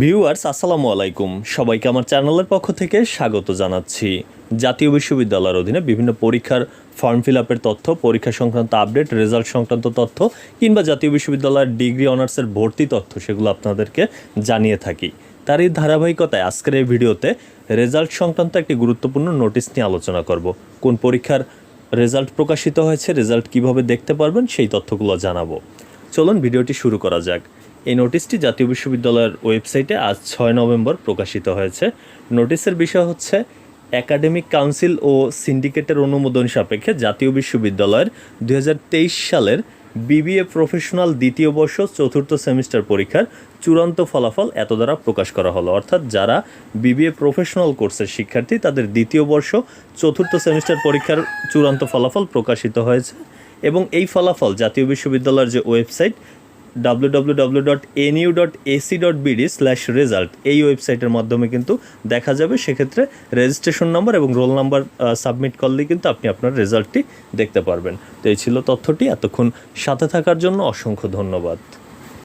Viewers, আসসালামু আলাইকুম। সবাইকে আমার চ্যানেলের পক্ষ থেকে স্বাগত জানাচ্ছি। জাতীয় বিশ্ববিদ্যালয়ের অধীনে বিভিন্ন পরীক্ষার ফর্ম ফিল আপের তথ্য, পরীক্ষা সংক্রান্ত আপডেট রেজাল্ট সংক্রান্ত তথ্য, কিংবা জাতীয় বিশ্ববিদ্যালয়ের ডিগ্রি অনার্সের ভর্তি তথ্য, সেগুলো আপনাদেরকে জানিয়ে থাকি। তার এই ধারাবাহিকতায় আজকের এই ভিডিওতে রেজাল্ট সংক্রান্ত একটি গুরুত্বপূর্ণ নোটিশ নিয়ে আলোচনা করব। কোন পরীক্ষার রেজাল্ট প্রকাশিত হয়েছে রেজাল্ট কীভাবে দেখতে পারবেন, সেই তথ্যগুলো জানাব। চলুন ভিডিওটি শুরু করা যাক। এই নোটিশটি জাতীয় বিশ্ববিদ্যালয়ের ওয়েবসাইটে আজ ছয় নভেম্বর প্রকাশিত হয়েছে। নোটিশের বিষয় হচ্ছে, একাডেমিক কাউন্সিল ও সিন্ডিকেটের অনুমোদন সাপেক্ষে জাতীয় বিশ্ববিদ্যালয়ের দু হাজার তেইশ সালের বিবিএ প্রফেশনাল দ্বিতীয় বর্ষ চতুর্থ সেমিস্টার পরীক্ষার চূড়ান্ত ফলাফল এত দ্বারা প্রকাশ করা হলো। অর্থাৎ যারা বিবিএ প্রফেশনাল কোর্সের শিক্ষার্থী, তাদের দ্বিতীয় বর্ষ চতুর্থ সেমিস্টার পরীক্ষার চূড়ান্ত ফলাফল প্রকাশিত হয়েছে এবং এই ফলাফল জাতীয় বিশ্ববিদ্যালয়ের যে website dot NU dot dot BD slash result এই ওয়েবসাইটের মাধ্যমে কিন্তু দেখা যাবে, সেক্ষেত্রে রেজিস্ট্রেশন নাম্বার এবং রোল নাম্বার সাবমিট করলে কিন্তু আপনি আপনার রেজাল্টটি দেখতে পারবেন। তো এই ছিল তথ্যটি। এতক্ষণ সাথে থাকার জন্য অসংখ্য ধন্যবাদ।